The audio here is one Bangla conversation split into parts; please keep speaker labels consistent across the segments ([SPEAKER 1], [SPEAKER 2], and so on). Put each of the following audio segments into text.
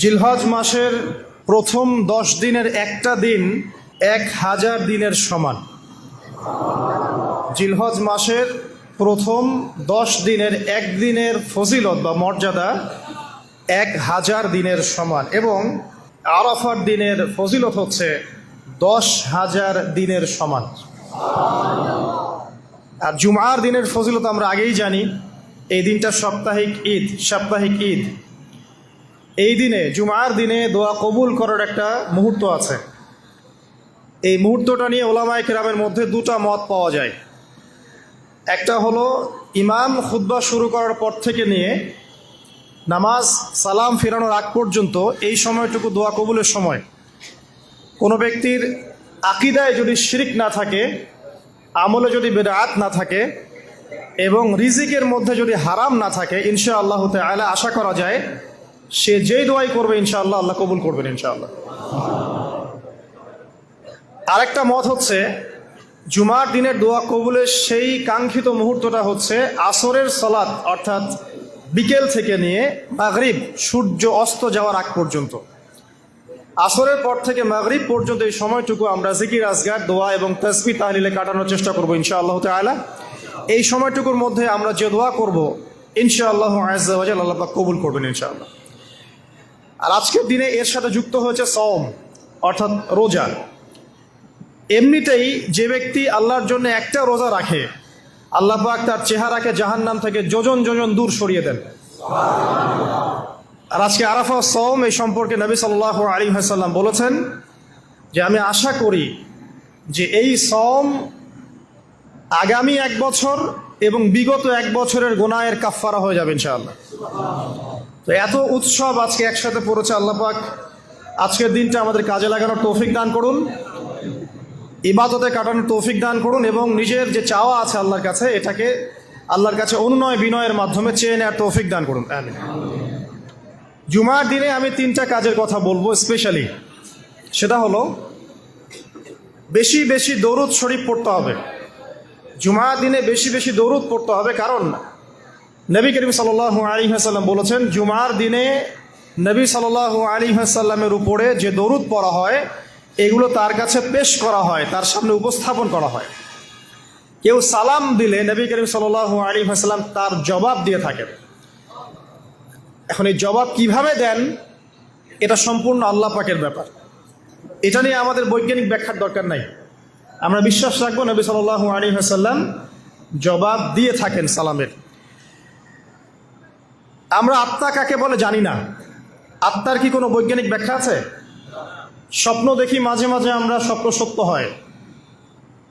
[SPEAKER 1] জিলহজ মাসের প্রথম দশ দিনের একটা দিন এক হাজার দিনের সমান। জিলহজ মাসের প্রথম দশ দিনের এক দিনের ফজিলত বা মর্যাদা এক হাজার দিনের সমান এবং আরাফার দিনের ফজিলত হচ্ছে দশ হাজার দিনের সমান। আর জুমার দিনের ফজিলত আমরা আগেই জানি, এই দিনটা সাপ্তাহিক ঈদ সাপ্তাহিক ঈদ। এই দিনে, জুমার দিনে দোয়া কবুল করার একটা মুহূর্ত আছে। এই মুহূর্তটা নিয়ে ওলামায় কেরামের মধ্যে দুটা মত পাওয়া যায়। একটা হলো, ইমাম খুদ্া শুরু করার পর থেকে নিয়ে নামাজ, সালাম ফেরানোর আগ পর্যন্ত এই সময়টুকু দোয়া কবুলের সময়। কোনো ব্যক্তির আকিদায় যদি শিরিক না থাকে, আমলে যদি বেদাত না থাকে, এবং রিজিকের মধ্যে যদি হারাম না থাকে ইনশা আল্লাহ আলা আশা করা যায় সে যেই দোয়াই করবে, ইনশাআল্লাহ আল্লাহ কবুল করবেন, ইনশাআল্লাহ। আরেকটা মত হচ্ছে, জুমার দিনের দোয়া কবুলের সেই কাঙ্ক্ষিত মুহূর্তটা হচ্ছে আসরের সলাৎ অর্থাৎ বিকেল থেকে নিয়ে মাগরিব, সূর্য অস্ত যাওয়ার আগ পর্যন্ত। আসরের পর থেকে মাগরিব পর্যন্ত এই সময়টুকু আমরা জিকির, আজগার, দোয়া এবং তসবি তাহলিলে কাটানোর চেষ্টা করব, ইনশাআল্লাহ তালা এই সময়টুকুর মধ্যে আমরা যে দোয়া করব, ইনশাআল্লাহ আজাল আল্লাহ কবুল করবেন, ইনশাআল্লাহ। আর আজকের দিনে এর সাথে যুক্ত হয়েছে সম অর্থাৎ রোজা। এমনিতেই যে ব্যক্তি আল্লাহর জন্য একটা রোজা রাখে, আল্লাহ পাক তার চেহারাকে জাহান্নাম থেকে যোজন যোজন দূর সরিয়ে দেন। আর আজকে আরাফা সম এই সম্পর্কে নবী সাল্লাহ আলী হাসাল্লাম বলেছেন যে, আমি আশা করি যে এই সম আগামী এক বছর এবং বিগত এক বছরের গোনায়ের কাফফারা হয়ে যাবে ইনশাআল্লাহ। তো এত উৎসব আজকে একসাথে পড়েছে আল্লাহ পাক। আজকের দিনটা আমাদের কাজে লাগানোর তৌফিক দান করুন। ইবাদতে কাটানোর তৌফিক দান করুন এবং নিজের যে চাওয়া আছে আল্লাহর কাছে, এটাকে আল্লাহর কাছে অনুনয় বিনয়ের মাধ্যমে চেয়ে নেওয়ার তৌফিক দান করুন। জুমার দিনে আমি তিনটা কাজের কথা বলব স্পেশালি সেটা হলো, বেশি বেশি দৌরুদ শরীফ পড়তে হবে। জুমার দিনে বেশি বেশি দৌরুদ পড়তে হবে। কারণ নবী করিম সাল আলী হাসাল্লাম বলেছেন, জুমার দিনে নবী সাল আলী হাসাল্লামের উপরে যে দরুদ পড়া হয়, এগুলো তার কাছে পেশ করা হয়, তার সামনে উপস্থাপন করা হয়। কেউ সালাম দিলে নবী করিম সাল আলী হাসাল্লাম তার জবাব দিয়ে থাকেন। এখন এই জবাব কীভাবে দেন? এটা সম্পূর্ণ আল্লাহ পাকের ব্যাপার। এটা নিয়ে আমাদের বৈজ্ঞানিক ব্যাখ্যার দরকার নাই। আমরা বিশ্বাস রাখব নবী সাল আলী হাসাল্লাম জবাব দিয়ে থাকেন সালামের। আমরা আত্মা কাকে বলে জানি না। আত্মার কি কোনো বৈজ্ঞানিক ব্যাখ্যা আছে? স্বপ্ন দেখি মাঝে মাঝে আমরা স্বপ্ন সত্য হয়।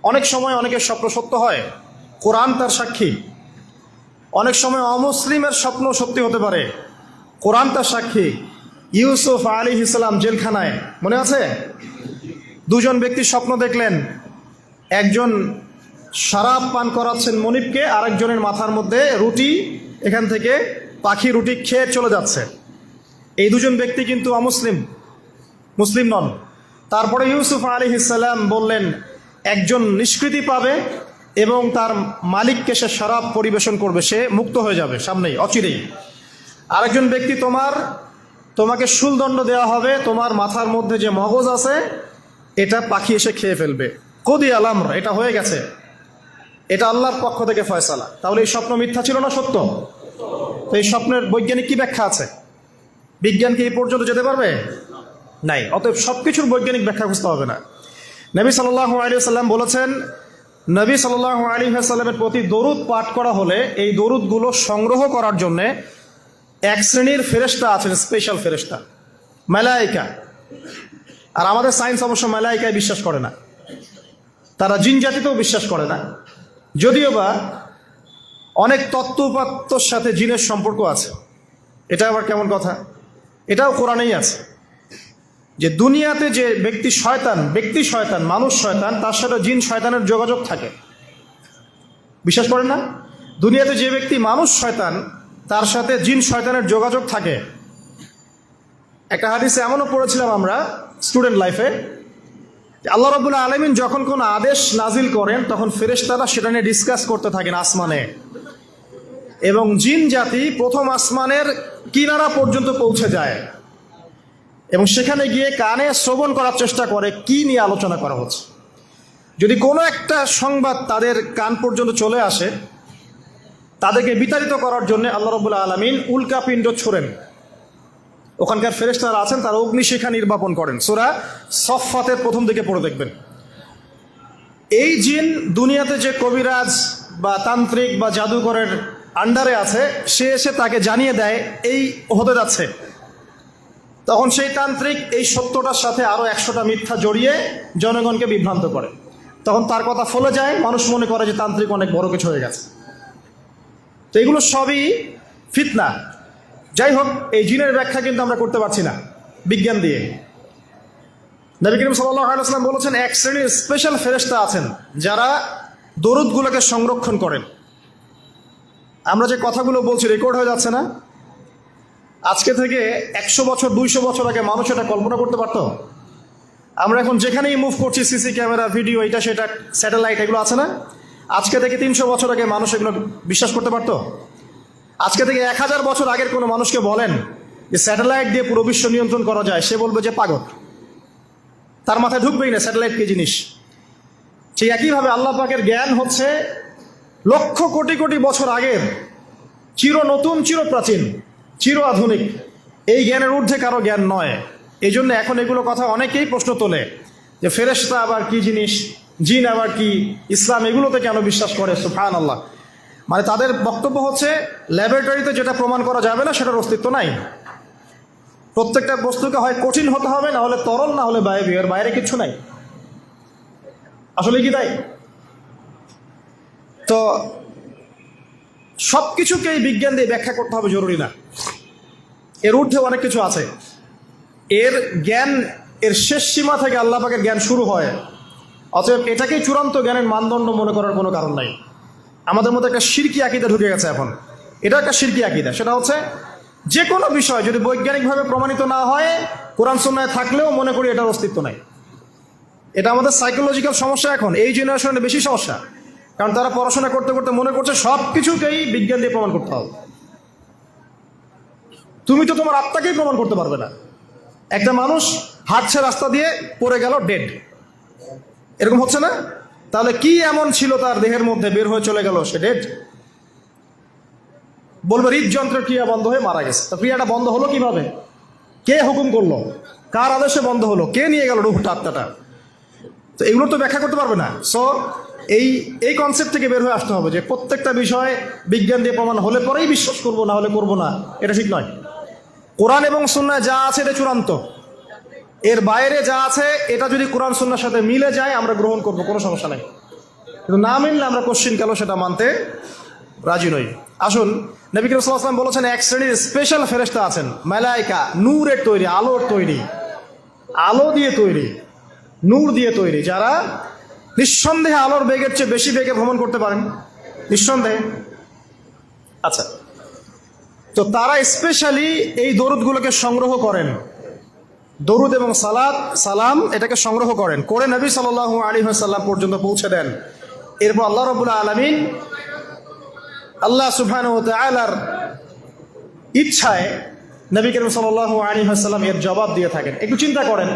[SPEAKER 1] অনেক সময় অনেকের স্বপ্ন সত্য হয়। কোরআন তার সাক্ষী। অনেক সময় অমুসলিমের স্বপ্ন সত্যি হতে পারে। কোরআন তার সাক্ষী। ইউসুফ আলী ইসলাম জেলখানায়, মনে আছে? দুজন ব্যক্তি স্বপ্ন দেখলেন। একজন শরাব পান করাচ্ছেন মনিবকে, আরেকজনের মাথার মধ্যে রুটি এখান থেকে পাখি রুটি খেয়ে চলে যাচ্ছে। এই দুজন ব্যক্তি কিন্তু অমুসলিম, মুসলিম নন। তারপরে ইউসুফ আলী ইসাল্লাম বললেন, একজন নিষ্কৃতি পাবে এবং তার মালিককে সে শরাব পরিবেশন করবে, সে মুক্ত হয়ে যাবে সামনেই, অচিরেই। আরেকজন ব্যক্তি তোমার, তোমাকে শুলদণ্ড দেওয়া হবে, তোমার মাথার মধ্যে যে মগজ আছে, এটা পাখি এসে খেয়ে ফেলবে। কদি আলাম এটা হয়ে গেছে। এটা আল্লাহর পক্ষ থেকে ফয়সালা। তাহলে এই স্বপ্ন মিথ্যা ছিল না সত্য? তো এই স্বপ্নের বৈজ্ঞানিক কি ব্যাখ্যা আছে? বিজ্ঞান কি এই পর্যন্ত যেতে পারবে? নাই। অতএব সব কিছুর বৈজ্ঞানিক ব্যাখ্যা খুঁজতে হবে না। নবী সাল্লাহ আলী সাল্লাম বলেছেন, নবী সাল্লাহ আলী সাল্লামের প্রতি দরুদ পাঠ করা হলে এই দরুদগুলো সংগ্রহ করার জন্যে এক শ্রেণির ফেরেস্তা আছেন স্পেশাল ফেরেস্তা মেলাইকা আর আমাদের সায়েন্স অবশ্য মেলাইকায় বিশ্বাস করে না। তারা জিন জাতিতেও বিশ্বাস করে না। যদিও বা অনেক তত্ত্ব উপাত্তর সাথে জিনের সম্পর্ক আছে। এটা আবার কেমন কথা? এটাও কোরআনেই আছে। যে দুনিয়াতে যে ব্যক্তি শয়তান ব্যক্তি শয়তান, মানুষ শয়তান, তার সাথে জিন শয়তানের যোগাযোগ থাকে। বিশ্বাস করেন না? দুনিয়াতে যে ব্যক্তি মানুষ শয়তান, তার সাথে জিন শয়তানের যোগাযোগ থাকে। একটা হাদিসে এমনও পড়েছিলাম আমরা স্টুডেন্ট লাইফে আল্লাহ রবুল্লা আলমিন যখন কোনো আদেশ নাজিল করেন, তখন ফেরেশতারা সেটা নিয়ে ডিসকাস করতে থাকেন আসমানে। এবং জিন জাতি প্রথম আসমানের কিনারা পর্যন্ত পৌঁছে যায়। এবং সেখানে গিয়ে কানে শ্রবণ করার চেষ্টা করে, কি নিয়ে আলোচনা করা হচ্ছে। যদি কোনো একটা সংবাদ তাদের কান পর্যন্ত চলে আসে, তাদেরকে বিতাড়িত করার জন্য আল্লাহ রবুল্লা আলমিন উল্কা পিণ্ড ছোড়েন। ওখানকার ফেরেস্তারা আছেন, তারা অগ্নিশিখা নির্বাপন করেন। সোরা সফাতের প্রথম দিকে পড়ে দেখবেন। এই জিন দুনিয়াতে যে কবিরাজ বা তান্ত্রিক বা জাদুকরের আন্ডারে আছে, সে এসে তাকে জানিয়ে দেয়, এই হতে যাচ্ছে। তখন সেই তান্ত্রিক এই সত্যটার সাথে আরও একশোটা মিথ্যা জড়িয়ে জনগণকে বিভ্রান্ত করে। তখন তার কথা ফলে যায়, মানুষ মনে করে যে তান্ত্রিক অনেক বড় কিছু হয়ে গেছে। তো এগুলো সবই ফিতনা। যাই হোক এই জিনের ব্যাখ্যা কিন্তু আমরা করতে পারছি না, বিজ্ঞান দিয়ে। নবী করিম সাল্লাম বলেছেন, এক শ্রেণির স্পেশাল ফেরেস্তা আছেন যারা দরুদগুলোকে সংরক্ষণ করেন। আমরা যে কথাগুলো বলছি রেকর্ড হয়ে যাচ্ছে না। আজকে থেকে একশো বছর, দুইশো বছর আগে মানুষ এটা কল্পনা করতে পারতো। আমরা এখন যেখানেই মুভ করছি সিসি ক্যামেরা ভিডিও এটা, সেটা স্যাটেলাইট এগুলো আছে না? আজকে থেকে তিনশো বছর আগে মানুষ এগুলো বিশ্বাস করতে পারতো? আজকে থেকে এক হাজার বছর আগের কোনো মানুষকে বলেন যে স্যাটেলাইট দিয়ে পুরো বিশ্ব নিয়ন্ত্রণ করা যায়, সে বলবে যে পাগল। তার মাথায় ঢুকবেই না স্যাটেলাইট কি জিনিস। সেই একইভাবে আল্লাহ পাকের জ্ঞান হচ্ছে লক্ষ কোটি কোটি বছর আগের চির নতুন, চির প্রাচীন, চির আধুনিক। এই জ্ঞানের ঊর্ধ্বে কারও জ্ঞান নয়। এই জন্য এখন এগুলো কথা অনেকেই প্রশ্ন তোলে যে ফেরেশতা আবার কি জিনিস, জিন আবার কি, ইসলাম এগুলোতে কেন বিশ্বাস করে? সুফান আল্লাহ মানে তাদের বক্তব্য হচ্ছে ল্যাবরেটরিতে যেটা প্রমাণ করা যাবে না, সেটার অস্তিত্ব নাই। প্রত্যেকটা বস্তুকে হয় কঠিন হতে হবে, না হলে তরল, না হলে বায়বীয়, এর বাইরে কিছু নাই। আসলে কি তাই? তো সব কিছুকেই বিজ্ঞান দিয়ে ব্যাখ্যা করতে হবে, জরুরি না। এর ঊর্ধ্বে অনেক কিছু আছে। এর জ্ঞান, এর শেষ সীমা থেকে আল্লাহ পাকের জ্ঞান শুরু হয়। অতএব এটাকেই চূড়ান্ত জ্ঞানের মানদণ্ড মনে করার কোনো কারণ নাই। আমাদের মধ্যে একটা শিরকি আকিদা ঢুকে গেছে এখন। এটা একটা শিরকি আকিদা। সেটা হচ্ছে যে কোনো বিষয় যদি বৈজ্ঞানিকভাবে প্রমাণিত না হয়, কোরআন সন্ন্যায় থাকলেও মনে করি এটার অস্তিত্ব নাই। এটা আমাদের সাইকোলজিক্যাল সমস্যা এখন, এই জেনারেশনের বেশি সমস্যা। কারণ তারা পড়াশোনা করতে করতে মনে করছে সব কিছুকেই বিজ্ঞান দিয়ে প্রমাণ করতে হবে। তুমি তো তোমার আত্মাকেই প্রমাণ করতে পারবে না। একটা মানুষ হাঁটছে রাস্তা দিয়ে পড়ে গেল ডেড এরকম হচ্ছে না? তাহলে কি এমন ছিল তার দেহের মধ্যে বের হয়ে চলে গেল সে ডেড বলবে হৃদযন্ত্রের ক্রিয়া বন্ধ হয়ে মারা গেছে। তা ক্রিয়াটা বন্ধ হলো কীভাবে? কে হুকুম করল? কার আদেশে বন্ধ হলো? কে নিয়ে গেল রুহটা আত্মাটা? তো এগুলো তো ব্যাখ্যা করতে পারবে না। সো এই এই কনসেপ্ট থেকে বের হয়ে আসতে হবে যে প্রত্যেকটা বিষয় বিজ্ঞান দিয়ে প্রমাণ হলে পরেই বিশ্বাস করব, না হলে করব না। এটা ঠিক নয়। কোরআন এবং সুন্নায় যা আছে এটা চূড়ান্ত। এর বাইরে যা আছে, এটা যদি কোরআন সুন্নার সাথে মিলে যায়, আমরা গ্রহণ করব, কোনো সমস্যা নাই। কিন্তু না মিললে আমরা কোশ্চিন কেন সেটা মানতে রাজি নই। আসুন, নবী করিম সাল্লাল্লাহু আলাইহি ওয়াসাল্লাম বলেছেন, এক শ্রেণির স্পেশাল ফেরেস্তা আছেন, মালাইকা, নূরের তৈরি, আলোর তৈরি, আলো দিয়ে তৈরি, নূর দিয়ে তৈরি, যারা নিঃসন্দেহে আলোর বেগের চেয়ে বেশি বেগে ভ্রমণ করতে পারেন। নিঃসন্দেহে। আচ্ছা। তো তারা স্পেশালি এই দরুদগুলোকে সংগ্রহ করেন। দরুদ এবং সালাদ সালাম এটাকে সংগ্রহ করেন। করে নবী সাল আলী সাল্লাম পর্যন্ত পৌঁছে দেন। এরপর আল্লাহ রবুল্লা আলমিন আল্লাহ সুফান ইচ্ছায় নবী করিম সাল আলী সাল্লাম এর জবাব দিয়ে থাকেন। একটু চিন্তা করেন।